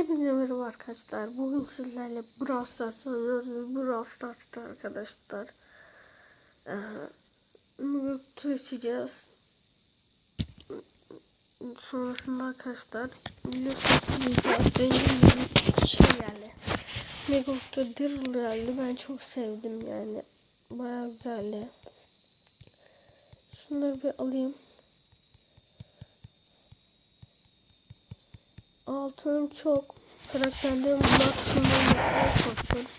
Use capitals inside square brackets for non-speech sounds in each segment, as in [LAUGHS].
Hepinize merhaba arkadaşlar. Bugün sizlerle Brawl Stars oynuyoruz. Brawl Stars'ta arkadaşlar. Ee, bugün kutu açacağız. Sonrasında arkadaşlar biliyorsunuz bir şey geldi. Mega Kutu Daryl geldi. Ben çok sevdim yani. Baya güzeldi. Şunları bir alayım. Altınım çok. Karakterlerim maksimum çalışıyorum.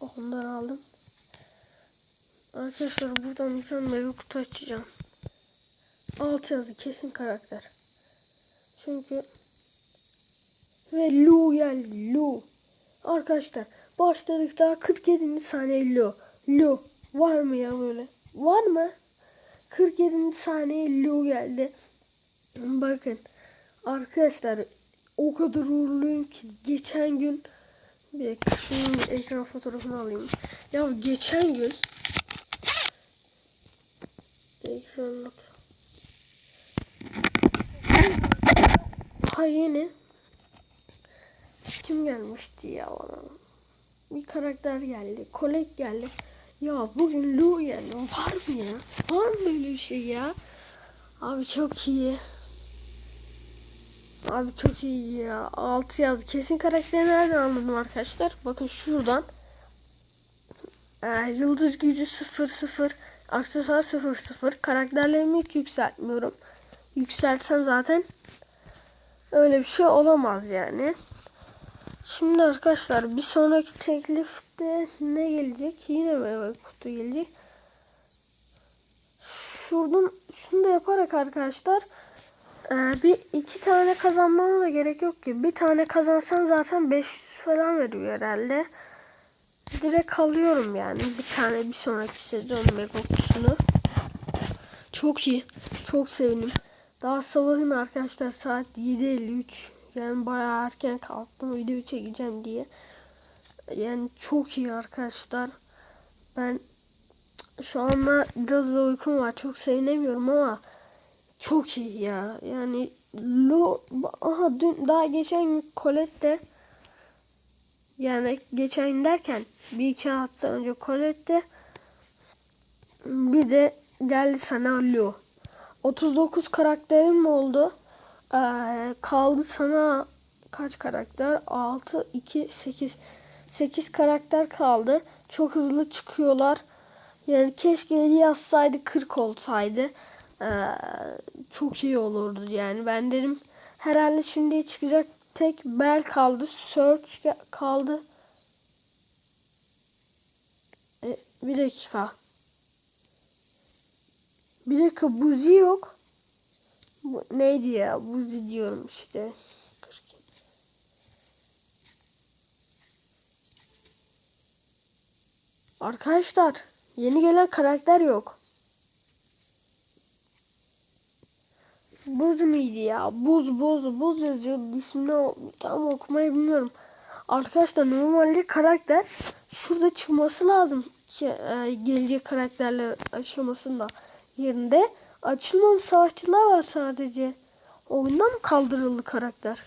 Ondan aldım. Arkadaşlar buradan bir tane mega kutu açacağım. Altı yazı kesin karakter. Çünkü ve Lu geldi Lu. Arkadaşlar başladık daha 47. saniye Lu. Lu var mı ya böyle? Var mı? 47. saniye Lu geldi. Bakın arkadaşlar o kadar uğurluyum ki geçen gün bir dakika şunun bir ekran fotoğrafını alayım. Ya geçen gün ekranlık ha yeni. Kim gelmişti ya bana? Bir karakter geldi Colette geldi. Ya bugün Lu geldi var mı ya? Var mı böyle bir şey ya? Abi çok iyi Abi çok iyi ya. 6 yazdı. Kesin karakteri nereden anladım arkadaşlar? Bakın şuradan. Ee, yıldız gücü 00. Aksesuar 00. Karakterlerimi hiç yükseltmiyorum. Yükseltsem zaten öyle bir şey olamaz yani. Şimdi arkadaşlar bir sonraki teklifte ne gelecek? Yine meyve kutu gelecek. Şuradan şunu da yaparak arkadaşlar ee, bir iki tane kazanmama da gerek yok ki. Bir tane kazansan zaten 500 falan veriyor herhalde. Direkt alıyorum yani bir tane bir sonraki sezon mega kutusunu. Çok iyi. Çok sevindim. Daha sabahın arkadaşlar saat 7.53. Yani bayağı erken kalktım video çekeceğim diye. Yani çok iyi arkadaşlar. Ben şu anda biraz da uykum var. Çok sevinemiyorum ama çok iyi ya. Yani Lo aha dün daha geçen gün Colette yani geçen gün derken bir iki hafta önce Colette bir de geldi sana Lo. 39 karakterim oldu. Ee, kaldı sana kaç karakter? 6 2 8 8 karakter kaldı. Çok hızlı çıkıyorlar. Yani keşke yazsaydı 40 olsaydı. Ee, çok iyi olurdu yani. Ben dedim herhalde şimdi çıkacak tek Bel kaldı. Search kaldı. E, bir dakika. Bir dakika Buzi yok. Bu, neydi ya? Buzi diyorum işte. Arkadaşlar yeni gelen karakter yok. Buz muydu ya? Buz buz buz yazıyor. İsmini tam okumayı bilmiyorum. Arkadaşlar normalde karakter şurada çıkması lazım. Ki, e, gelecek karakterler aşamasında yerinde. Açılmamış savaşçılar var sadece. Oyundan kaldırıldı karakter?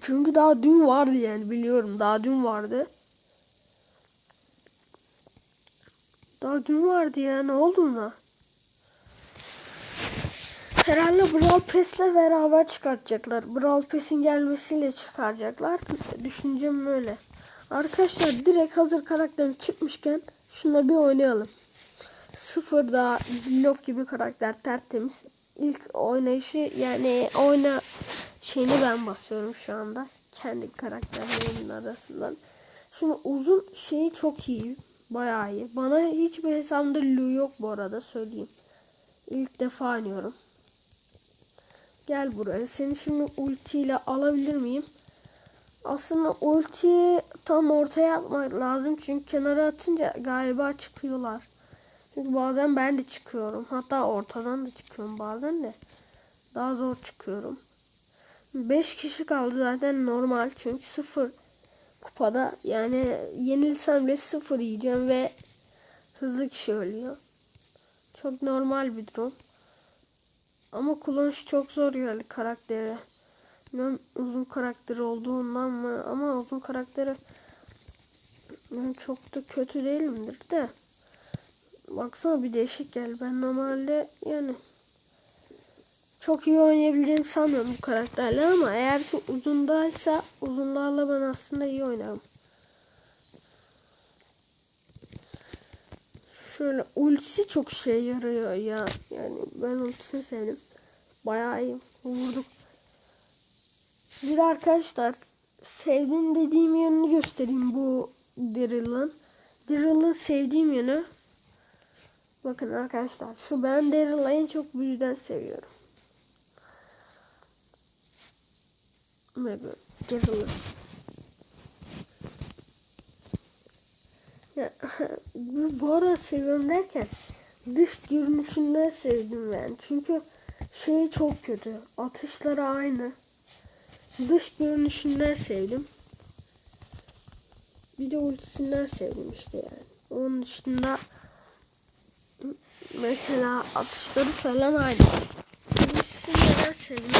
Çünkü daha dün vardı yani biliyorum. Daha dün vardı. Daha dün vardı ya. Ne oldu ona? Herhalde Brawl Pass'le beraber çıkartacaklar. Brawl Pass'in gelmesiyle çıkaracaklar. Düşüncem böyle. Arkadaşlar direkt hazır karakter çıkmışken şuna bir oynayalım. Sıfır daha Lok gibi karakter tertemiz. İlk oynayışı yani oyna şeyini ben basıyorum şu anda. Kendi karakterlerimin arasından. Şimdi uzun şeyi çok iyi. Bayağı iyi. Bana hiçbir hesabımda Lu yok bu arada söyleyeyim. İlk defa oynuyorum. Gel buraya. Seni şimdi ultiyle alabilir miyim? Aslında ultiyi tam ortaya atmak lazım. Çünkü kenara atınca galiba çıkıyorlar. Çünkü bazen ben de çıkıyorum. Hatta ortadan da çıkıyorum bazen de. Daha zor çıkıyorum. 5 kişi kaldı zaten normal. Çünkü 0 kupada. Yani yenilsem bile 0 yiyeceğim ve hızlı kişi ölüyor. Çok normal bir durum. Ama kullanış çok zor geldi karaktere. Bilmiyorum uzun karakter olduğundan mı ama uzun karakteri yani çok da kötü değilimdir de. Baksana bir değişik gel. Ben normalde yani çok iyi oynayabileceğimi sanmıyorum bu karakterle ama eğer ki uzundaysa uzunlarla ben aslında iyi oynarım. Şöyle ultisi çok şey yarıyor ya. Yani ben ultisini sevdim. Bayağı iyi vurduk. Bir arkadaşlar sevdiğim dediğim yönünü göstereyim bu Daryl'ın. Daryl'ın sevdiğim yönü Bakın arkadaşlar şu ben Daryl'ı en çok bu yüzden seviyorum. Ve böyle Daryl'ı. [LAUGHS] Bu, bu arada seviyorum derken dış görünüşünden sevdim ben. Çünkü şey çok kötü. Atışları aynı. Dış görünüşünden sevdim. Bir de ultisinden sevdim işte yani. Onun dışında mesela atışları falan aynı. Ultisini neden sevdim?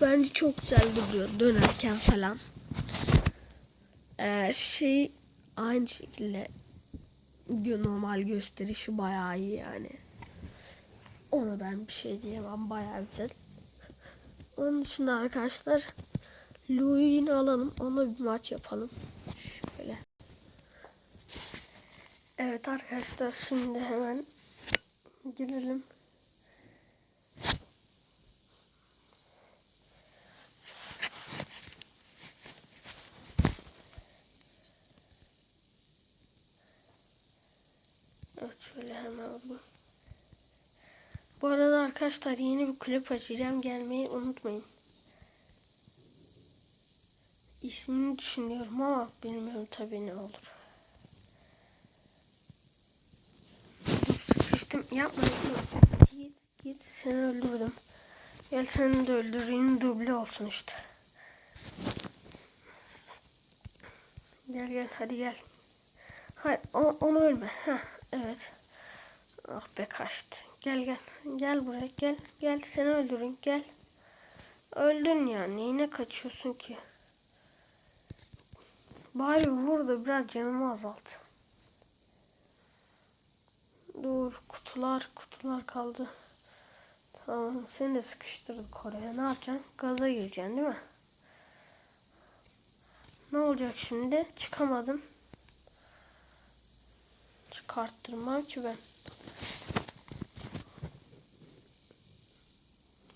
Bence çok güzel duruyor dönerken falan. Ee, şey aynı şekilde normal gösterişi bayağı iyi yani. Ona ben bir şey diyemem bayağı güzel. Onun dışında arkadaşlar Lou'yu yine alalım. Ona bir maç yapalım. Şöyle. Evet arkadaşlar şimdi hemen girelim. Evet şöyle hemen alalım. Bu arada arkadaşlar yeni bir kulüp açacağım. Gelmeyi unutmayın. İsmini düşünüyorum ama bilmiyorum tabii ne olur. Sıkıştım. Yapma. Git, git. Seni öldürdüm. Gel seni de öldüreyim. Duble olsun işte. Gel gel hadi gel. Hayır onu ölme. Heh, evet. Ah be kaçtı. Gel gel. Gel buraya gel. Gel seni öldürün gel. Öldün ya. Neyine kaçıyorsun ki? Bari vur da biraz canımı azalt. Dur kutular kutular kaldı. Tamam seni de sıkıştırdık oraya. Ne yapacaksın? Gaza gireceksin değil mi? Ne olacak şimdi? Çıkamadım. Çıkarttırmam ki ben.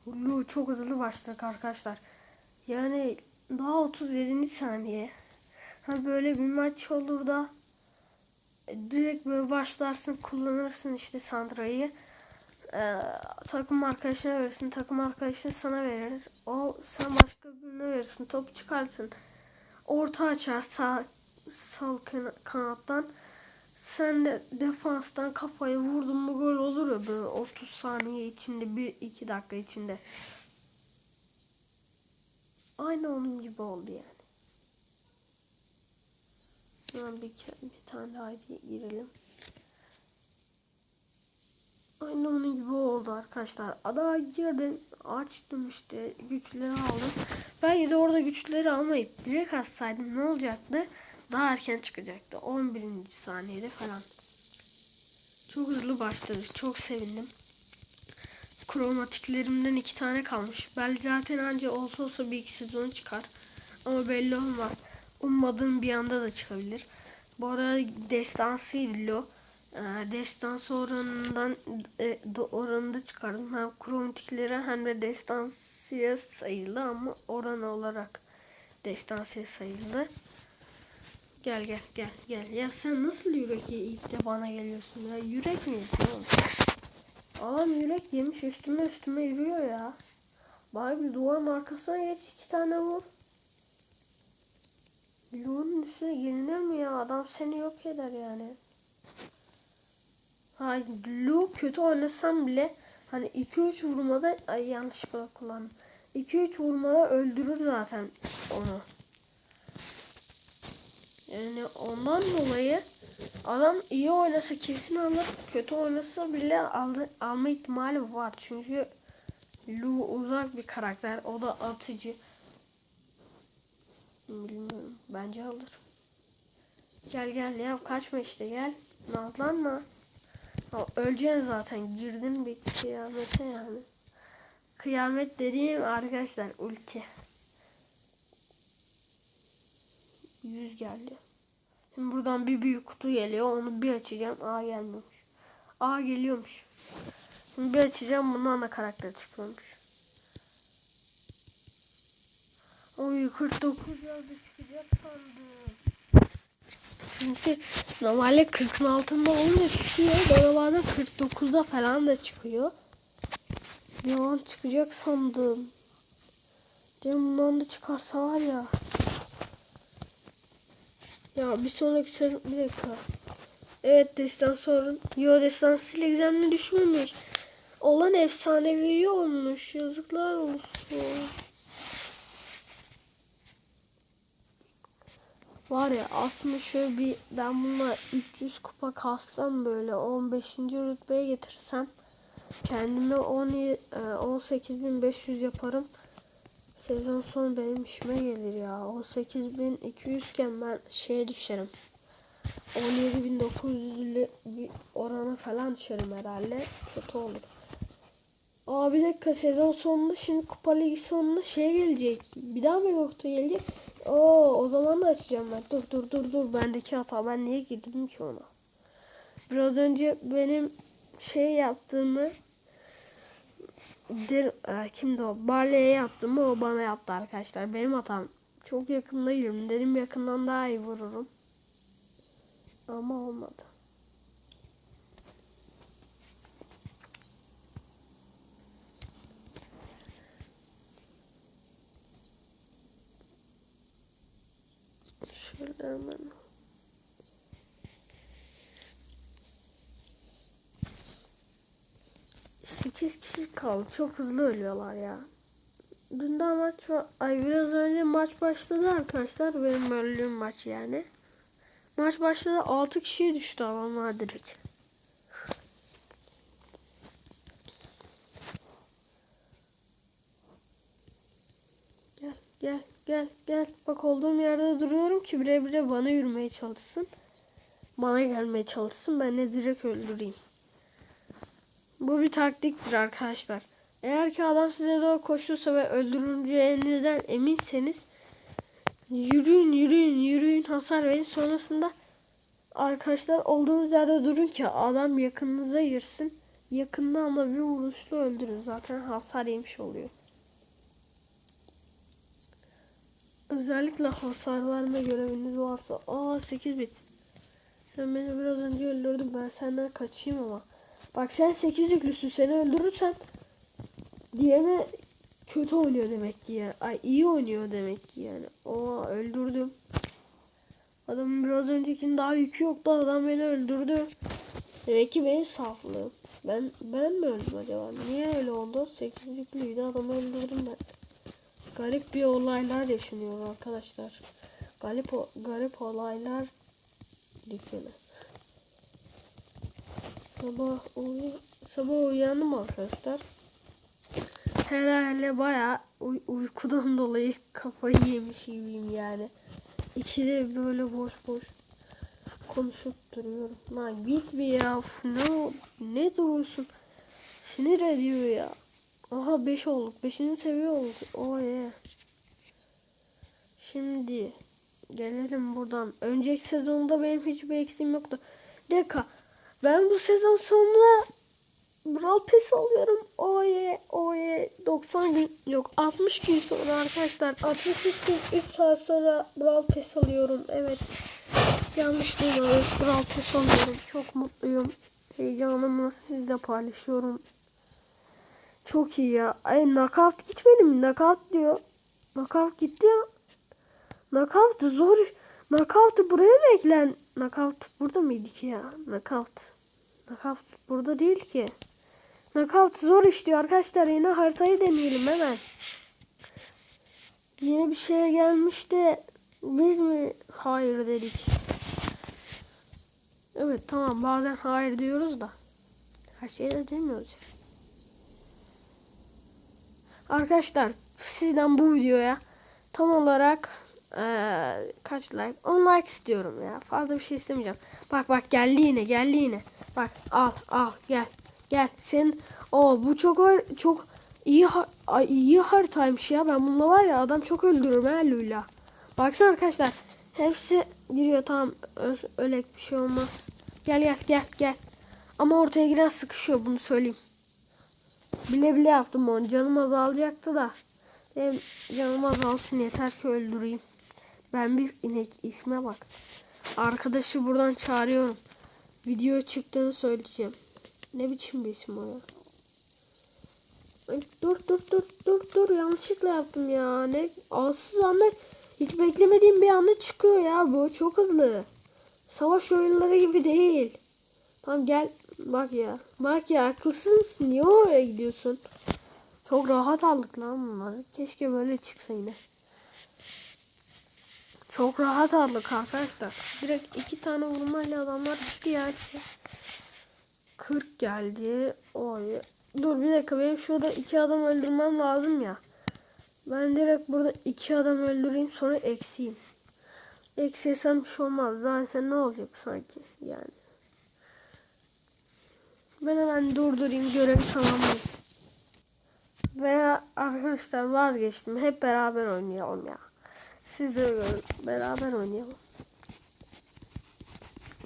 Lu çok hızlı başladık arkadaşlar. Yani daha 37. saniye. Ha böyle bir maç olur da e, direkt böyle başlarsın kullanırsın işte Sandra'yı. Ee, takım arkadaşına verirsin. Takım arkadaşı sana verir. O sen başka birine verirsin. Topu çıkarsın. Orta açar sağ sol kana- kanattan. Sen de defanstan kafayı vurdun mu gol olur ya böyle 30 saniye içinde 1-2 dakika içinde. Aynı onun gibi oldu yani. Hemen bir, bir tane daha girelim. Aynı onun gibi oldu arkadaşlar. Ada girdim açtım işte güçleri aldım. Belki de orada güçleri almayıp direkt atsaydım ne olacaktı? Daha erken çıkacaktı. 11. saniyede falan. Çok hızlı başladı. Çok sevindim. Kromatiklerimden iki tane kalmış. Belki zaten anca olsa olsa bir iki sezonu çıkar. Ama belli olmaz. Ummadığım bir anda da çıkabilir. Bu arada destansıydı Lo. Ee, destansı oranından e, oranında çıkardım. Hem kromatiklere hem de destansıya sayıldı ama oran olarak destansıya sayıldı. Gel gel gel gel. Ya sen nasıl yürek yiyip de bana geliyorsun ya? Yürek mi yapıyorsun? Adam yürek yemiş üstüme üstüme yürüyor ya. Bari bir duvarın arkasına geç iki tane vur. Duvarın üstüne gelinir mi ya? Adam seni yok eder yani. Hayır, Lu kötü oynasam bile hani 2-3 vurmada ay yanlışlıkla kullandım. 2-3 vurmada öldürür zaten onu. Yani ondan dolayı adam iyi oynasa kesin alır. Kötü oynasa bile aldı, alma ihtimali var. Çünkü Lu uzak bir karakter. O da atıcı. Bilmiyorum. Bence alır. Gel gel ya kaçma işte gel. Nazlanma. Ya, öleceksin zaten. Girdin bir kıyamete yani. Kıyamet dediğim arkadaşlar ulti. 100 geldi. Şimdi buradan bir büyük kutu geliyor. Onu bir açacağım. Aa gelmiyormuş. Aa geliyormuş. Şimdi bir açacağım. Bundan da karakter çıkıyormuş. Oy 49 yazdı çıkacak sandım. Çünkü normalde 40'ın altında olunca çıkıyor. Bana bazen 49'da falan da çıkıyor. Bir an çıkacak sandım. Diyorum bundan da çıkarsa var ya. Ya bir sonraki sezon bir dakika. Evet destan sorun. Yo destansı egzamini düşmemiş. Olan efsanevi olmuş. Yazıklar olsun. Var ya aslında şöyle bir ben bununla 300 kupa kassam böyle 15. rütbeye getirsem kendime 10 e, 18500 yaparım. Sezon sonu benim işime gelir ya. 18200 iken ben şeye düşerim. 17900'lü bir orana falan düşerim herhalde. Kötü olur. Aa bir dakika sezon sonunda şimdi kupa ligi sonunda şey gelecek. Bir daha mı yoktu gelecek? Oo o zaman da açacağım ben. Dur dur dur dur bendeki hata. Ben niye girdim ki ona? Biraz önce benim şey yaptığımı der, e, kimdi o? Barley'e yaptığımı o bana yaptı arkadaşlar. Benim hatam. Çok yakındayım. Dedim yakından daha iyi vururum. Ama olmadı. Şöyle hemen. Sekiz kişi kaldı. Çok hızlı ölüyorlar ya. Dün daha maç. Ay biraz önce maç başladı arkadaşlar. Benim öldüğüm maç yani. Maç başladı. 6 kişiye düştü adamlar direkt. Gel gel gel gel. Bak olduğum yerde duruyorum ki bire bire bana yürümeye çalışsın. Bana gelmeye çalışsın. Ben de direkt öldüreyim. Bu bir taktiktir arkadaşlar. Eğer ki adam size doğru koşuyorsa ve öldürüleceğinizden eminseniz yürüyün yürüyün yürüyün hasar verin. Sonrasında arkadaşlar olduğunuz yerde durun ki adam yakınınıza girsin. Yakında ama bir vuruşla öldürün. Zaten hasar yemiş oluyor. Özellikle hasar verme göreviniz varsa. Aa 8 bit. Sen beni biraz önce öldürdün. Ben senden kaçayım ama. Bak sen 8 yüklüsün. Seni öldürürsem diğerine kötü oynuyor demek ki ya. Ay iyi oynuyor demek ki yani. O öldürdüm. Adamın biraz öncekinin daha yükü yoktu. Adam beni öldürdü. Demek ki benim saflığım. Ben ben mi öldüm acaba? Niye öyle oldu? 8 yüklüydü. Adamı öldürdüm ben. Garip bir olaylar yaşanıyor arkadaşlar. Garip garip olaylar dükkanı. Sabah uyu sabah uyandım arkadaşlar. Herhalde bayağı uy uykudan [LAUGHS] dolayı kafayı yemiş gibiyim yani. İkide böyle boş boş konuşup duruyorum. Lan git bir ya. Ne, ne duruyorsun? Sinir ediyor ya. Aha 5 olduk. 5. seviye olduk. Oh yeah. Şimdi gelelim buradan. Önceki sezonda benim hiçbir eksiğim yoktu. Deka ben bu sezon sonunda Brawl Pass alıyorum. Oye oye 90 gün yok 60 gün sonra arkadaşlar 63 gün 3 saat sonra Brawl Pass alıyorum. Evet. Yanlış duymadınız. Brawl Pass alıyorum. Çok mutluyum. Heyecanımı sizle paylaşıyorum. Çok iyi ya. Ay knockout gitmedi mi? Knockout diyor. Knockout gitti ya. Knockout zor. Knockout buraya mı eklen? Knockout burada mıydı ki ya? Knockout. Knockout burada değil ki. Knockout zor işliyor arkadaşlar. Yine haritayı deneyelim hemen. Yeni bir şeye gelmiş de biz mi hayır dedik? Evet tamam bazen hayır diyoruz da her şeyi de demiyoruz. Arkadaşlar sizden bu videoya tam olarak eee, kaç like? 10 like istiyorum ya. Fazla bir şey istemeyeceğim. Bak bak geldi yine geldi yine. Bak al al gel. Gel senin o bu çok çok iyi ay, iyi haritaymış ya. Ben bununla var ya adam çok öldürürüm ha Lula. Baksana arkadaşlar. Hepsi giriyor tamam. Ö- ölek bir şey olmaz. Gel gel gel gel. Ama ortaya giren sıkışıyor bunu söyleyeyim. Bile bile yaptım onu. Canım azalacaktı da. Benim canım azalsın yeter ki öldüreyim. Ben bir inek isme bak. Arkadaşı buradan çağırıyorum. Video çıktığını söyleyeceğim. Ne biçim bir isim o ya? Ay, dur dur dur dur dur yanlışlıkla yaptım ya. Ne alsız anda hiç beklemediğim bir anda çıkıyor ya bu çok hızlı. Savaş oyunları gibi değil. Tamam gel bak ya. Bak ya akılsız mısın? Niye oraya gidiyorsun? Çok rahat aldık lan bunları. Keşke böyle çıksa yine. Çok rahat aldık arkadaşlar. Direkt iki tane vurmayla adamlar gitti ya. hepsi. 40 geldi. Oy. Dur bir dakika benim şurada iki adam öldürmem lazım ya. Ben direkt burada iki adam öldüreyim sonra eksiyim. Eksiyesem bir şey olmaz. Zaten ne olacak sanki yani. Ben hemen durdurayım görevi tamamlayayım. Veya arkadaşlar vazgeçtim. Hep beraber oynayalım ya. Siz de. Beraber oynayalım.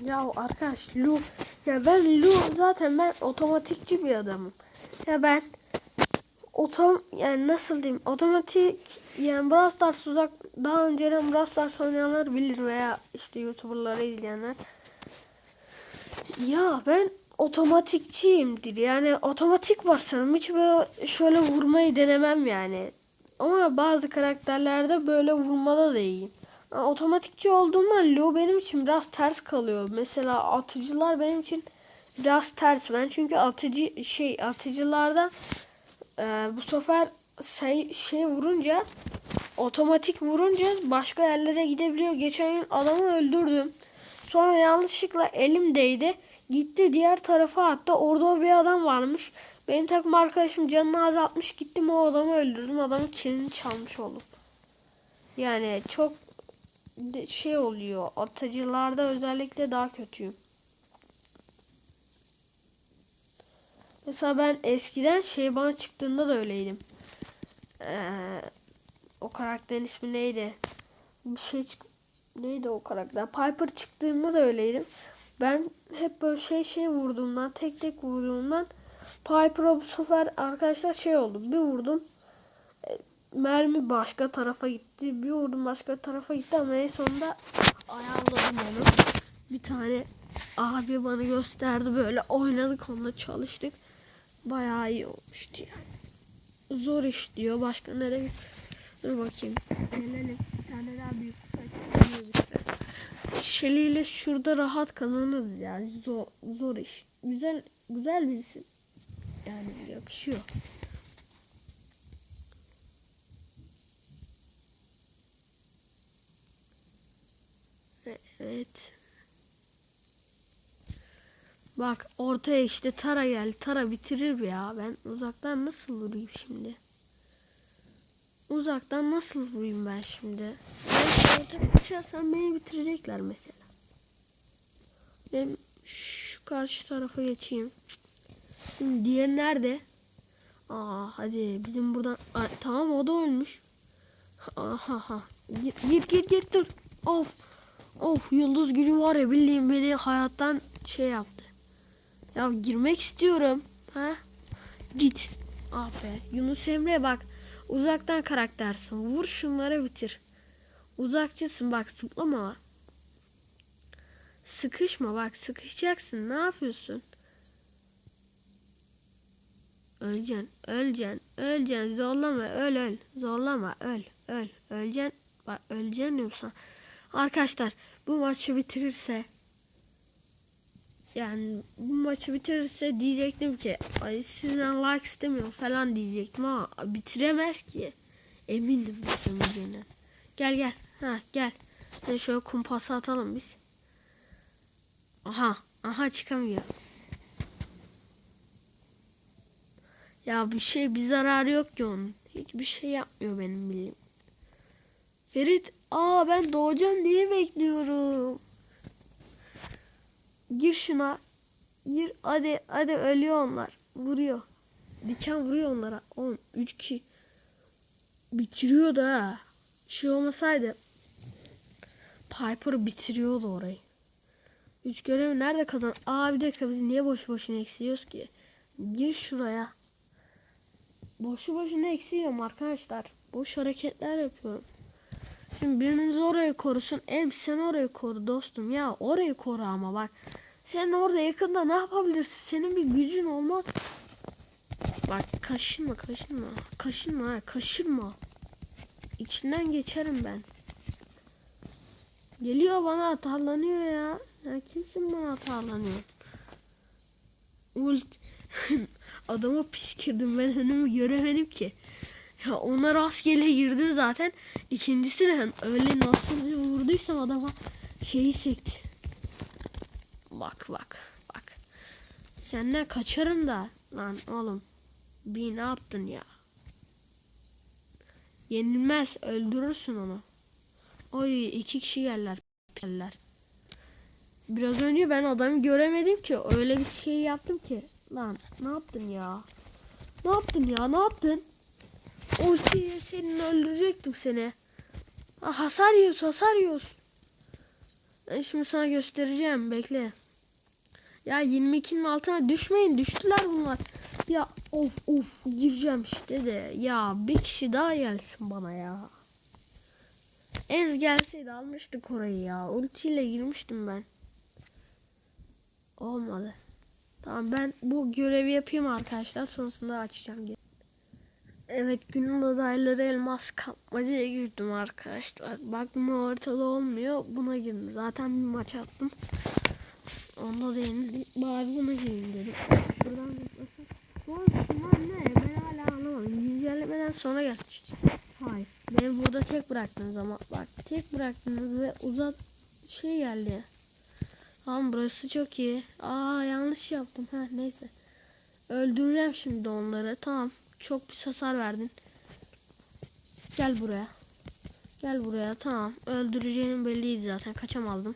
Ya arkadaş Lu ya ben Lu zaten ben otomatikçi bir adamım. Ya ben otom yani nasıl diyeyim otomatik yani Brawl Stars uzak daha önceden Brawl Stars oynayanlar bilir veya işte YouTuber'ları izleyenler. Ya ben otomatikçiyimdir. Yani otomatik basarım. Hiç böyle şöyle vurmayı denemem yani. Ama bazı karakterlerde böyle vurmada da iyiyim. Yani otomatikçi olduğumdan Lo benim için biraz ters kalıyor. Mesela atıcılar benim için biraz ters. Ben çünkü atıcı şey atıcılarda e, bu sefer say, şey vurunca otomatik vurunca başka yerlere gidebiliyor. Geçen gün adamı öldürdüm. Sonra yanlışlıkla elim değdi. Gitti diğer tarafa attı. Orada bir adam varmış. Benim takım arkadaşım canını azaltmış. Gittim o adamı öldürdüm. Adamın kilini çalmış oldum. Yani çok şey oluyor. Atıcılarda özellikle daha kötüyüm. Mesela ben eskiden şey bana çıktığında da öyleydim. Ee, o karakterin ismi neydi? Bir şey çık neydi o karakter? Piper çıktığında da öyleydim. Ben hep böyle şey şey vurduğumdan, tek tek vurduğumdan Piper'a bu sefer arkadaşlar şey oldu. Bir vurdum. e, Mermi başka tarafa gitti. Bir vurdum başka tarafa gitti ama en sonunda ayarladım onu. Bir tane abi bana gösterdi böyle oynadık onunla çalıştık. Bayağı iyi olmuştu yani. Zor iş diyor. Başka nereye? Dur bakayım. Gelelim. Bir tane daha büyük Şeli ile şurada rahat kazanırız yani. Zor, zor iş. Güzel güzel bir isim. Yani yakışıyor. Evet. Bak ortaya işte Tara geldi. Tara bitirir ya. Ben uzaktan nasıl vurayım şimdi? Uzaktan nasıl vurayım ben şimdi? Ben ortaya düşersem beni bitirecekler mesela. Ben şu karşı tarafa geçeyim. Diğer nerede? Aa hadi bizim buradan Aa, tamam o da ölmüş. Aha ha. Gir gir gir, dur. Of. Of yıldız gücü var ya bildiğin beni hayattan şey yaptı. Ya girmek istiyorum. Ha? Git. Ah be. Yunus Emre bak. Uzaktan karaktersin. Vur şunları bitir. Uzakçısın bak zıplama. Sıkışma bak sıkışacaksın. Ne yapıyorsun? Öleceksin, öleceksin, öleceksin. Zorlama, öl, öl. Zorlama, öl, öl. Öleceksin. Bak öleceksin diyorum sana. Arkadaşlar bu maçı bitirirse yani bu maçı bitirirse diyecektim ki ay sizden like istemiyorum falan diyecektim ama bitiremez ki. Emindim bitiremeyeceğinden. Gel gel. Ha gel. Hadi şöyle kumpası atalım biz. Aha. Aha çıkamıyor. Ya bir şey bir zararı yok ki onun. Hiçbir şey yapmıyor benim bildiğim. Ferit aa ben doğacağım diye bekliyorum. Gir şuna. Gir hadi hadi ölüyor onlar. Vuruyor. Diken vuruyor onlara. 10 3 2 bitiriyor da. Şey olmasaydı Piper bitiriyordu orayı. Üç görev nerede kazan? Aa bir dakika biz niye boş boşuna eksiyoruz ki? Gir şuraya. Boşu boşuna eksiyorum arkadaşlar. Boş hareketler yapıyorum. Şimdi biriniz orayı korusun. Em sen orayı koru dostum ya. Orayı koru ama bak. Sen orada yakında ne yapabilirsin? Senin bir gücün olmaz. Bak kaşınma kaşınma. Kaşınma ha kaşırma. İçinden geçerim ben. Geliyor bana atarlanıyor ya. Ya kimsin bana atarlanıyor? Ult. [LAUGHS] Adama pis girdim ben önümü göremedim ki. Ya ona rastgele girdim zaten. İkincisi de öyle nasıl vurduysam adama şeyi sekti. Bak bak bak. Senden kaçarım da. Lan oğlum. Bir ne yaptın ya? Yenilmez. Öldürürsün onu. Oy iki kişi. Geldiler. Biraz önce ben adamı göremedim ki. Öyle bir şey yaptım ki. Lan ne yaptın ya? Ne yaptın ya? Ne yaptın? Ultiye senin öldürecektim seni. Ha, hasar yiyoruz, hasar yiyoruz. Ben şimdi sana göstereceğim. Bekle. Ya 22'nin altına düşmeyin. Düştüler bunlar. Ya of of gireceğim işte de. Ya bir kişi daha gelsin bana ya. Ez gelseydi almıştık orayı ya. Ultiyle girmiştim ben. Olmadı. Tamam ben bu görevi yapayım arkadaşlar. Sonrasında açacağım. Evet günün adayları elmas kapmacaya girdim arkadaşlar. Baktım ortada olmuyor. Buna girdim. Zaten bir maç attım. Onda da yenildik. Bari buna gireyim dedim. Buradan yaklaşık. Bu arada ne? Ben hala anlamadım. Güncellemeden sonra gelmiş. Hayır. Beni burada tek bıraktınız ama bak tek bıraktınız ve uzat şey geldi. Tamam burası çok iyi. Aa yanlış yaptım. Ha neyse. Öldüreceğim şimdi onları. Tamam. Çok bir hasar verdin. Gel buraya. Gel buraya. Tamam. Öldüreceğim belliydi zaten. Kaçamazdım.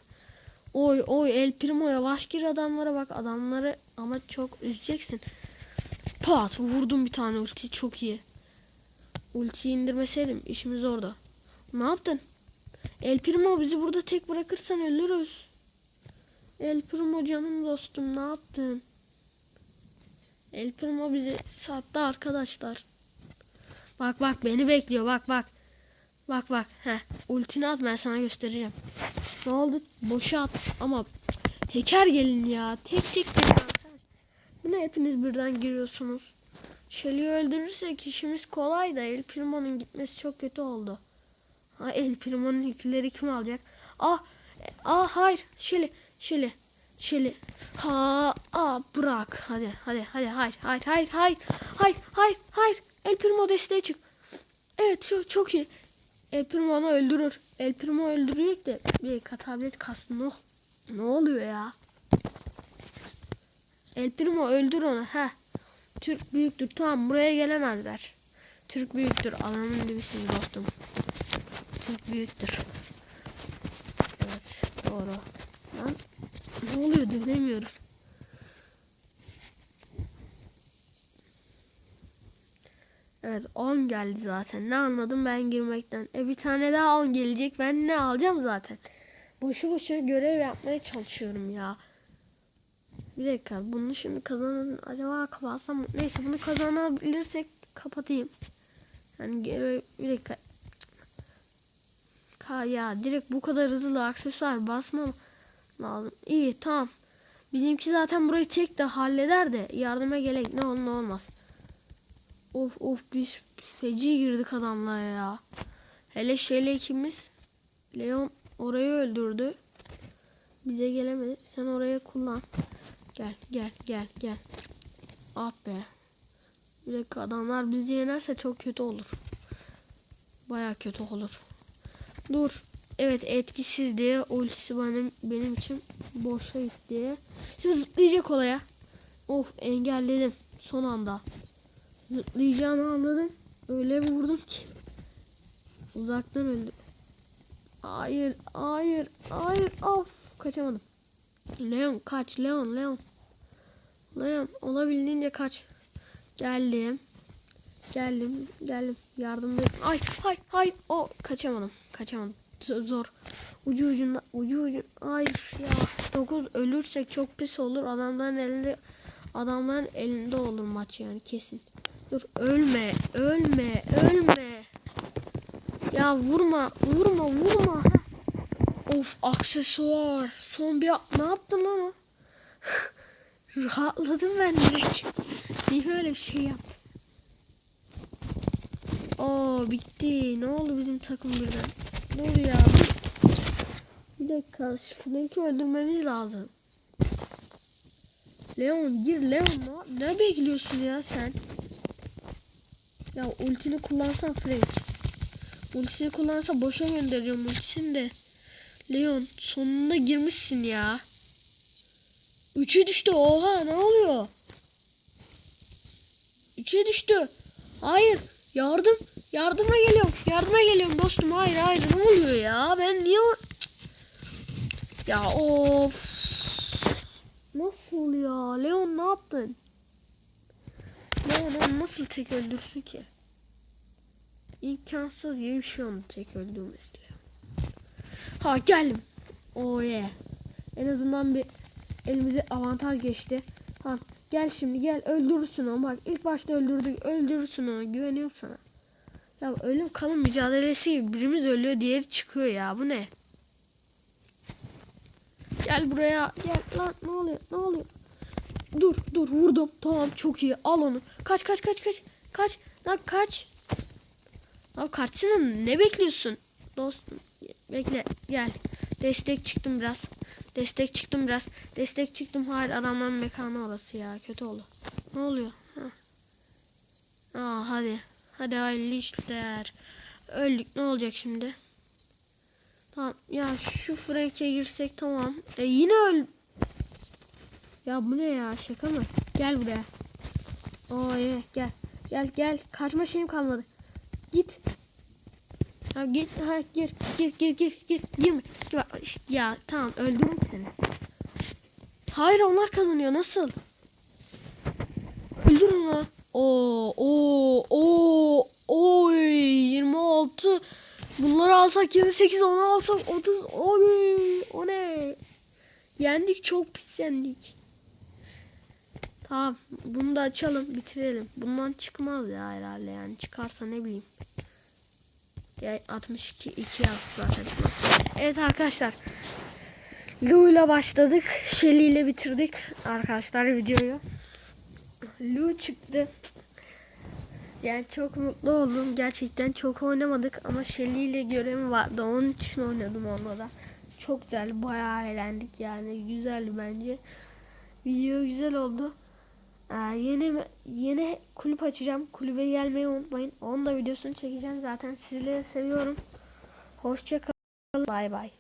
Oy oy El Primo yavaş gir adamlara bak. Adamları ama çok üzeceksin. Pat vurdum bir tane ulti. Çok iyi. Ultiyi indirmeseydim işimiz orada. Ne yaptın? El Primo bizi burada tek bırakırsan ölürüz. El canım dostum ne yaptın? El bizi sattı arkadaşlar. Bak bak beni bekliyor bak bak. Bak bak. Heh. Ultini at ben sana göstereceğim. Ne oldu? Boşa at. Ama teker gelin ya. Tek tek gelin arkadaş. Buna hepiniz birden giriyorsunuz. Shelly'i öldürürsek işimiz kolay da El Primo'nun gitmesi çok kötü oldu. Ha, El yükleri kim alacak? Ah, ah hayır. Shelly, Shelly, Shelly. Ha, ah bırak. Hadi, hadi, hadi, hayır, hayır, hayır, hayır, hayır, hayır, hayır. El Primo desteğe çık. Evet, çok, çok iyi. El Primo onu öldürür. El Primo öldürüyor de bir tablet kastı. Ne, ne oluyor ya? El Primo öldür onu. Heh. Türk büyüktür. Tamam buraya gelemezler. Türk büyüktür. Alanın dibisin dostum. Türk büyüktür. Evet doğru. Ne oluyor dönemiyorum. Evet 10 geldi zaten. Ne anladım ben girmekten. E bir tane daha 10 gelecek. Ben ne alacağım zaten. Boşu boşuna görev yapmaya çalışıyorum ya. Bir dakika bunu şimdi kazanın acaba kapatsam? Neyse bunu kazanabilirsek kapatayım. Yani geri bir dakika. Ka ya direkt bu kadar hızlı aksesuar basmam lazım. İyi tamam. Bizimki zaten burayı tek de halleder de yardıma gerek ne olur ne olmaz. Of of biz feci girdik adamla ya. Hele şeyle ikimiz Leon orayı öldürdü. Bize gelemedi. Sen oraya kullan. Gel gel gel gel. Ah be. Bir dakika adamlar bizi yenerse çok kötü olur. Baya kötü olur. Dur. Evet etkisiz diye ultisi benim, benim için boşa gitti. Şimdi zıplayacak olaya. Of engelledim son anda. Zıplayacağını anladım. öyle bir vurdum ki. Uzaktan öldü. Hayır, hayır, hayır. Of, kaçamadım. Leon kaç, Leon, Leon. Leon olabildiğince kaç. Geldim. Geldim, geldim. Yardım et. Ay, hay, hay. O kaçamadım. Kaçamadım. Zor. Ucu ucunda, ucu ucu. Hayır ya. 9 ölürsek çok pis olur. Adamların elinde adamların elinde olur maç yani kesin. Dur ölme, ölme, ölme. Ya vurma, vurma, vurma. Of aksesuar. Son bir ne yaptın lan o? [LAUGHS] Rahatladım ben direkt. Niye öyle bir şey yaptım? Oo bitti. Ne oldu bizim takım birden? Dur ya. Bir dakika. Frank'i öldürmemiz lazım. Leon gir Leon ne, ne bekliyorsun ya sen? Ya ultini kullansan Frank. Ultisini kullansa boşa göndereceğim ultisini de. Leon sonunda girmişsin ya. Üçe düştü oha ne oluyor? Üçe düştü. Hayır yardım yardıma geliyorum yardıma geliyorum dostum hayır hayır ne oluyor ya ben niye. Ya of. Nasıl ya Leon ne yaptın? Leon onu nasıl tek öldürsün ki? İmkansız gibi bir tek öldürmesi. Ha geldim. Oh yeah. En azından bir elimize avantaj geçti. Ha gel şimdi gel öldürürsün onu bak ilk başta öldürdük öldürürsün onu güveniyorum sana. Ya ölüm kalım mücadelesi gibi birimiz ölüyor diğeri çıkıyor ya bu ne? Gel buraya gel lan ne oluyor ne oluyor? Dur dur vurdum tamam çok iyi al onu kaç kaç kaç kaç kaç lan kaç Abi kaçsana ne bekliyorsun? Dostum bekle gel. Destek çıktım biraz. Destek çıktım biraz. Destek çıktım. Hayır adamların mekanı orası ya. Kötü oldu. Ne oluyor? Ha. Aa hadi. Hadi hayırlı işler. Öldük ne olacak şimdi? Tamam ya şu Frank'e girsek tamam. E yine öl. Ya bu ne ya şaka mı? Gel buraya. Oy gel. Gel gel. Kaçma şeyim kalmadı. Git. Ha git ha gir gir gir gir gir girme. Girme. Ya tamam öldürürüm seni. Hayır onlar kazanıyor nasıl? Öldür onu. Oo oo oo oy 26 Bunları alsak 28 onu alsak 30 oy o ne? Yendik çok pis yendik. Tamam bunu da açalım bitirelim. Bundan çıkmaz ya herhalde yani çıkarsa ne bileyim. Ya 62 2 yaz zaten. Evet arkadaşlar. Lu ile başladık. Shelly ile bitirdik arkadaşlar videoyu. Lu çıktı. Yani çok mutlu oldum. Gerçekten çok oynamadık ama Shelly ile görevim vardı. Onun için oynadım onunla da. Çok güzel. Bayağı eğlendik yani. Güzeldi bence. Video güzel oldu. Ee, yeni yeni kulüp açacağım. Kulübe gelmeyi unutmayın. Onun da videosunu çekeceğim zaten. Sizleri seviyorum. Hoşça kalın. Bay bay.